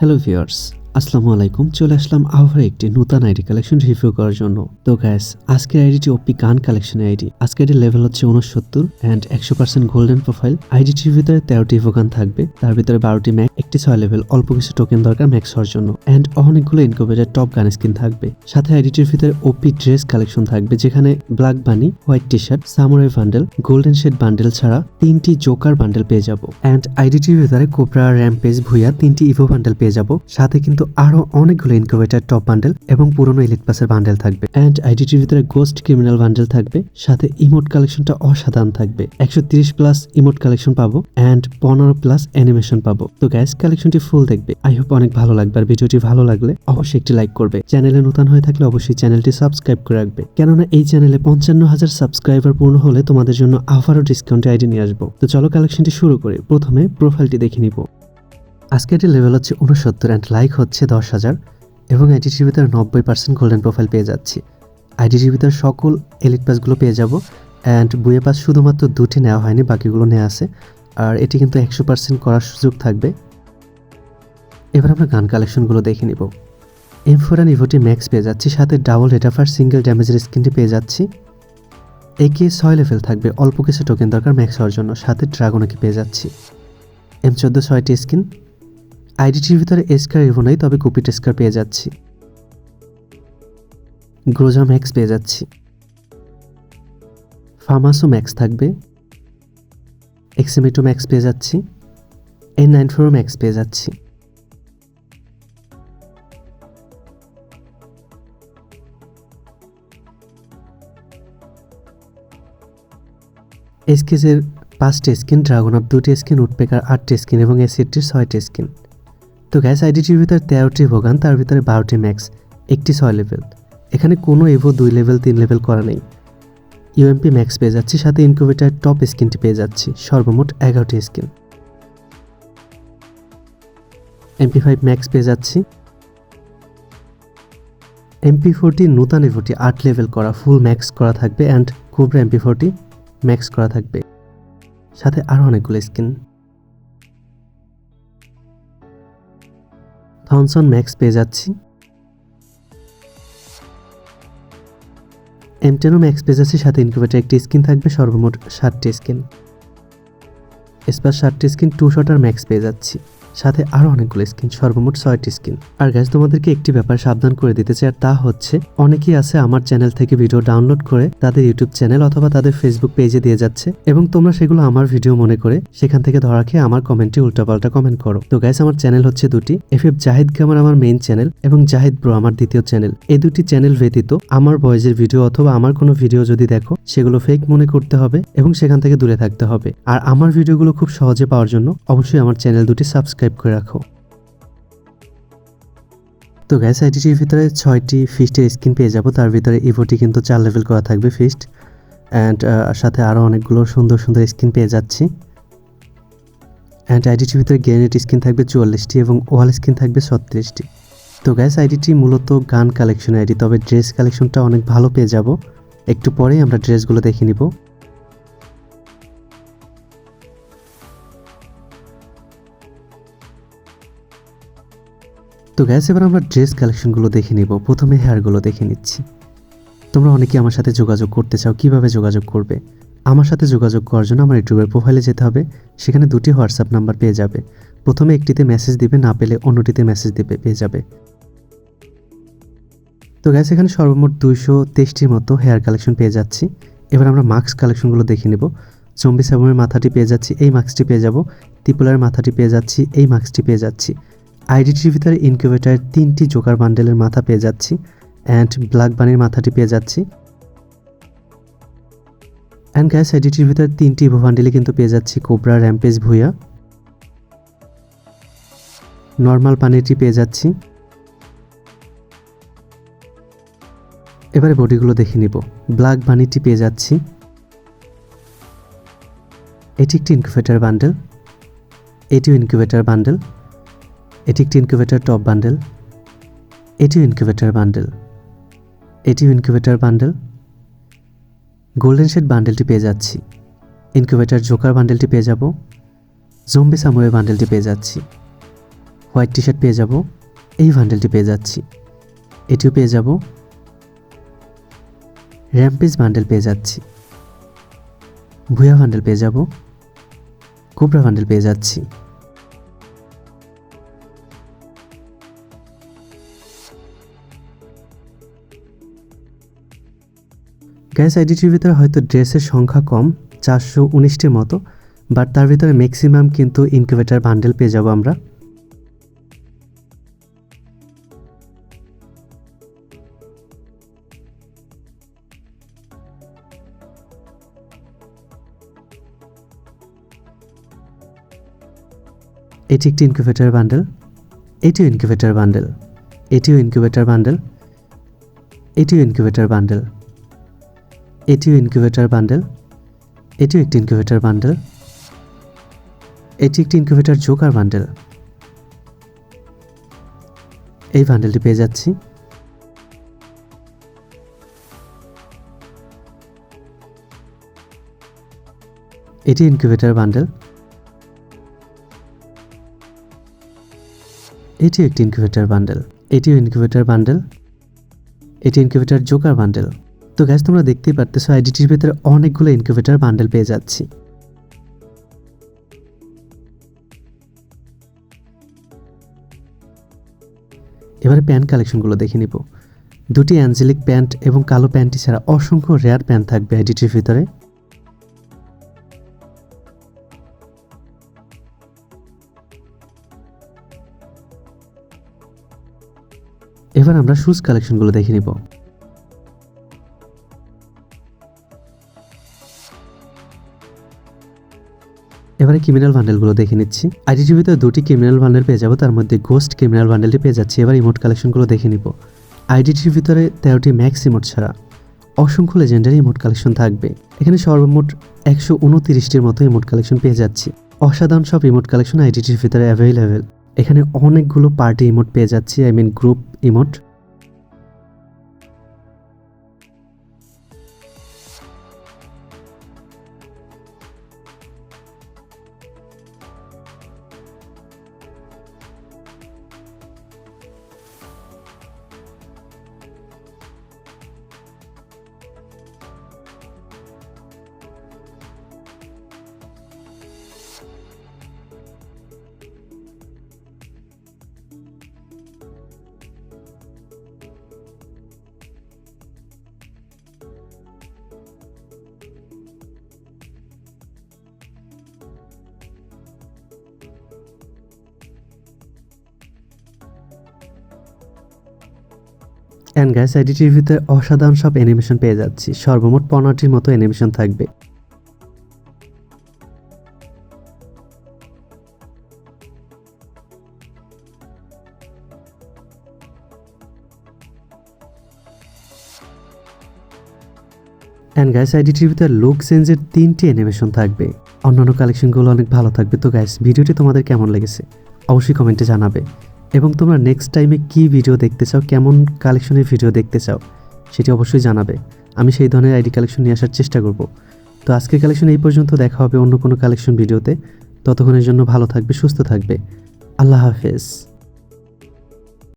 Hello viewers আসসালামু আলাইকুম, চলে আসলাম আবার একটি নতুন আইডি কালেকশন রিভিউ করার জন্য। তো গ্যাস আজকের আইডিটি ওপি গান কালেকশনের আইডি। আজকের আইডি লেভেল হচ্ছে উনসত্তর অ্যান্ড একশো পার্সেন্ট গোল্ডেন প্রোফাইল আইডিটির ভিতরে তেরোটি ইভোগান থাকবে, তার ভিতরে বারোটি ম্যাক একটি ছয় লেভেল অল্প কিছু টোকেন দরকার ম্যাক্স হওয়ার জন্য। অ্যান্ড অনেকগুলো ইনকোভেটার টপ গান স্কিন থাকবে। সাথে আইডিটির ভিতরে ওপি ড্রেস কালেকশন থাকবে, যেখানে black bunny white T shirt samurai bundle golden shade bundle ছাড়া তিনটি জোকার বান্ডেল পেয়ে যাব। অ্যান্ড আইডিটির ভিতরে কোবরা র্যাম্পেজ ভুইয়া তিনটি ইভো বান্ডেল পেয়ে যাব। সাথে কিন্তু আরও অনেকগুলো ইনকোভেটার টপ বান্ডেল এবং পুরনো ইলিট পাসের বান্ডেল থাকবে। অ্যান্ড আইডিটির ভিতরে গোস্ট ক্রিমিনাল বান্ডেল থাকবে, সাথে ইমোট কালেকশনটা অসাধারণ থাকবে। একশো তিরিশ প্লাস ইমোট কালেকশন পাবো অ্যান্ড পনেরো প্লাস অ্যানিমেশন পাবো। তো গ্যাস কালেকশনটি ফুল দেখবে। আই হোপ অনেক ভালো লাগবে। আর ভিডিওটি ভালো লাগলে অবশ্যই একটি লাইক করবে। চ্যানেলে নতুন হয়ে থাকলে অবশ্যই চ্যানেলটি সাবস্ক্রাইব করে রাখবে। কেননা এই চ্যানেলে পঞ্চান্ন হাজার সাবস্ক্রাইবার পূর্ণ হলে তোমাদের জন্য আবারও ডিসকাউন্টে আইডি নিয়ে আসব। তো চলো কালেকশনটি শুরু করি। প্রথমে প্রোফাইলটি দেখে নিব। আজকে এটির লেভেল হচ্ছে উনসত্তর অ্যান্ড লাইক হচ্ছে দশ হাজার, এবং আইডিটির ভিতরে নব্বই পার্সেন্ট গোল্ডেন প্রোফাইল পেয়ে যাচ্ছি। আইডিটির ভিতরে সকল এলিট পাসগুলো পেয়ে যাব অ্যান্ড বুয়ে পাস শুধুমাত্র দুটি নেওয়া হয়নি, বাকিগুলো নেওয়া আছে। আর এটি কিন্তু একশো পার্সেন্ট করার সুযোগ থাকবে। এবার আমরা গান কালেকশনগুলো দেখে নিব। এম ফোর অ্যান্ড ইভোটি ম্যাক্স পেয়ে যাচ্ছি, সাথে ডাবল রেটাফার সিঙ্গেল ড্যামেজের স্কিনটি পেয়ে যাচ্ছি। একে ছয় লেভেল থাকবে, অল্প কিছু টোকেন দরকার ম্যাক্স হওয়ার জন্য, সাথে ড্রাগনকে পেয়ে যাচ্ছি। এম চোদ্দ ছয়টি স্কিন আইডিটির ভিতরে এসকার ইভো নেই, তবে কুপি টেস্কার পেয়ে যাচ্ছি। গ্রোজা ম্যাক্স পেয়ে যাচ্ছি। ফার্মাসও ম্যাক্স থাকবে। এক্সিমেটো ম্যাক্স পেয়ে যাচ্ছি। এন নাইন ফোর ম্যাক্স পেয়ে যাচ্ছি। এসকেজের পাঁচটি স্কিন ড্রাগন অফ দুটি স্কিন উডপেকার আটটি স্কিন এবং এসিডটির ছয়টি স্কিন তো গ্যাস আইডিটির ভিতরে তেরোটি ভোগান, তার ভিতরে বারোটি ম্যাক্স একটি ছয় লেভেল এখানে কোনো এভো দুই লেভেল তিন লেভেল করা নেই। ইউএমপি ম্যাক্স পেয়ে যাচ্ছি, সাথে ইনকিউবেটার টপ স্কিনটি পেয়ে যাচ্ছি, সর্বমোট এগারোটি স্কিন এমপি ফাইভ ম্যাক্স পেয়ে যাচ্ছি। এমপি ফোরটি নূতন এভোটি আট লেভেল করা ফুল ম্যাক্স করা থাকবে and cobra MP forty max করা থাকবে। সাথে আরও অনেকগুলো স্কিন থনসন ম্যাক্স পেয়ে যাচ্ছি। এম টেনও ম্যাক্স পেয়ে যাচ্ছি, সাথে ইনকিউবেটার একটি স্ক্রিন থাকবে, সর্বমোট ষাটটি স্কিন স্পার ষাটটি স্কিন টু শটার ম্যাক্স পেয়ে যাচ্ছি। সাথে আরও অনেকগুলো স্কিন সর্বমোট ছয়টি স্কিন আর গ্যাস তোমাদেরকে একটি ব্যাপার সাবধান করে দিতে চাই, আর তা হচ্ছে, অনেকেই আছে আমার চ্যানেল থেকে ভিডিও ডাউনলোড করে তাদের ইউটিউব চ্যানেল অথবা তাদের ফেসবুক পেজে দিয়ে যাচ্ছে, এবং তোমরা সেগুলো আমার ভিডিও মনে করে সেখান থেকে ধরা খেয়ে আমার কমেন্টে উল্টাপাল্টা কমেন্ট করো। তো গ্যাস আমার চ্যানেল হচ্ছে দুটি এফ এফ জাহিদ গামার আমার মেইন চ্যানেল এবং জাহিদ ব্রো আমার দ্বিতীয় চ্যানেল এই দুটি চ্যানেল ব্যতীত আমার বয়েজের ভিডিও অথবা আমার কোনো ভিডিও যদি দেখো, সেগুলো ফেক মনে করতে হবে এবং সেখান থেকে দূরে থাকতে হবে। আর আমার ভিডিওগুলো খুব সহজে পাওয়ার জন্য অবশ্যই আমার চ্যানেল দুটি সাবস্ক্রাইব করে রাখো। তো গ্যাস আইডিটির ভিতরে ছয়টি ফিস্টের স্কিন পেয়ে যাব। তার ভিতরে ইভোটি কিন্তু চার লেভেল করা থাকবে ফিস্ট অ্যান্ড সাথে আরও অনেকগুলো সুন্দর সুন্দর স্কিন পেয়ে যাচ্ছি। অ্যান্ড আইডিটির ভিতরে গ্রেনেড স্কিন থাকবে চুয়াল্লিশটি এবং ওয়াল স্কিন থাকবে ছত্রিশটি। তো গ্যাস আইডিটি মূলত গান কালেকশন আইডি তবে ড্রেস কালেকশনটা অনেক ভালো পেয়ে যাব। একটু পরেই আমরা ড্রেসগুলো দেখে নিব। তো গ্যাস এবার আমরা ড্রেস কালেকশনগুলো দেখে নিব। প্রথমে হেয়ারগুলো দেখে নিচ্ছি। তোমরা অনেকে আমার সাথে যোগাযোগ করতে চাও, কীভাবে যোগাযোগ করবে? আমার সাথে যোগাযোগ করার জন্য আমার ইউটিউবের প্রোফাইলে যেতে হবে। সেখানে দুটি হোয়াটসঅ্যাপ নাম্বার পেয়ে যাবে। প্রথমে একটিতে মেসেজ দিবে, না পেলে অন্যটিতে মেসেজ দিবে, পেয়ে যাবে। তো গ্যাস এখানে সর্বমোট দুইশো তেইশটির মতো হেয়ার কালেকশন পেয়ে যাচ্ছি। এবার আমরা মাস্ক কালেকশনগুলো দেখে নেব। চম্বি সাবমের মাথাটি পেয়ে যাচ্ছি, এই মাস্কটি পেয়ে যাব। ত্রিপুলার মাথাটি পেয়ে যাচ্ছি, এই মাস্কটি পেয়ে যাচ্ছি। আইডিটির ভিতরে ইনকিউবেটারের তিনটি জোকার বান্ডেলের মাথা পেয়ে যাচ্ছি অ্যান্ড ব্ল্যাক বানির মাথাটি পেয়ে যাচ্ছি। অ্যান্ড গ্যাস আইডিটির ভিতরে তিনটি ইভো বান্ডেলে কিন্তু পেয়ে যাচ্ছি কোবরা র্যাম্পেজ ভুইয়া নর্মাল পানিটি পেয়ে যাচ্ছি। এবারে বডিগুলো দেখে নিব। ব্ল্যাক বানিটি পেয়ে যাচ্ছি। এটি একটি ইনকিউবেটার বান্ডেল এটিও ইনকিউবেটার বান্ডেল এটি একটি ইনকিউবেটার টপ বান্ডেল এটিও ইনকিউবেটার বান্ডেল এটিও ইনকিউবেটার বান্ডেল গোল্ডেন শেড বান্ডেলটি পেয়ে যাচ্ছি। ইনকিউবেটার জোকার বান্ডেলটি পেয়ে যাব। জম্বি সামুয়ে বান্ডেলটি পেয়ে যাচ্ছি। হোয়াইট টি শার্ট পেয়ে যাব। এই বান্ডেলটি পেয়ে যাচ্ছি। এটিও পেয়ে যাব। র্যাম্পেজ বান্ডেল পেয়ে যাচ্ছি। ভুয়া বান্ডেল পেয়ে যাব। কোবরা বান্ডেল পেয়ে যাচ্ছি। গ্যাস আইডিটির ভিতরে হয়তো ড্রেসের সংখ্যা কম, চারশো উনিশটির মতো বাট তার ভিতরে ম্যাক্সিমাম কিন্তু ইনকিউবেটার বান্ডেল পেয়ে যাব আমরা। এটি একটি ইনকিউবেটার বান্ডেল এটিও ইনকিউবেটার বান্ডেল এটিও ইনকিউবেটার বান্ডেল এটিও ইনকিউবেটার বান্ডেল এটিও ইনকিউবেটার বান্ডেল। এটিও একটি ইনকিউবেটার বান্ডেল। এটি একটি ইনকিউবেটার জোকার বান্ডেল। এই বান্ডেলটি পেয়ে যাচ্ছি। এটি ইনকিউবেটার বান্ডেল। এটিও একটি ইনকিউবেটার বান্ডেল। এটিও ইনকিউবেটার বান্ডেল। এটি ইনকিউবেটার জোকার বান্ডেল। তো গ্যাস তোমরা দেখতেই পারতেছো আইডিটির ভিতরে অনেকগুলো ইনকিউবেটার বান্ডেল পেয়ে যাচ্ছি। এবারে প্যান্ট কালেকশনগুলো দেখে নিব। দুটি অ্যাঞ্জেলিক প্যান্ট এবং কালো প্যান্টটি ছাড়া অসংখ্য রেয়ার প্যান্ট থাকবে আইডিটির ভিতরে। এবার আমরা শুজ কালেকশনগুলো দেখে নিব। এবারে ক্রিমিনাল বান্ডেলগুলো দেখে নিচ্ছি। আইডিটির ভিতরে দুটি ক্রিমিনাল বান্ডেল পেয়ে যাব, তার মধ্যে গোস্ট ক্রিমিনাল বান্ডেলটি পেয়ে যাচ্ছি। এবার ইমোট কালেকশনগুলো দেখে নিব। আইডিটির ভিতরে তেরোটি ম্যাক্স ইমোট ছাড়া। অসংখ্য লেজেন্ডারি ইমোট কালেকশন থাকবে। এখানে সর্বমোট একশো উনতিরিশটির মতো ইমোট কালেকশন পেয়ে যাচ্ছি। অসাধারণ সব ইমোট কালেকশন আইডিটির ভিতরে অ্যাভেলেবেল এখানে অনেকগুলো পার্টি ইমোট পেয়ে যাচ্ছি I mean group emote and guys আইডিটির ভিতরে অসাধারণ সব অ্যানিমেশন পেয়ে যাচ্ছি। সর্বমোট পনেরোটির মতো অ্যানিমেশন থাকবে। অ্যান্ড গ্যাস আইডিটির ভিতরে লুক চেঞ্জের তিনটি অ্যানিমেশন থাকবে। অন্যান্য কালেকশনগুলো অনেক ভালো থাকবে। তো গ্যাস ভিডিওটি তোমাদের কেমন লেগেছে? অবশ্যই কমেন্টে জানাবে। এবং তোমরা নেক্সট টাইমে কী ভিডিও দেখতে চাও, কেমন কালেকশনের ভিডিও দেখতে চাও, সেটি অবশ্যই জানাবে। আমি সেই ধরনের আইডি কালেকশন নিয়ে আসার চেষ্টা করব। তো আজকের কালেকশন এই পর্যন্ত, দেখা হবে অন্য কোনো কালেকশন ভিডিওতে ততক্ষণের জন্য ভালো থাকবে, সুস্থ থাকবে। আল্লাহ হাফেজ।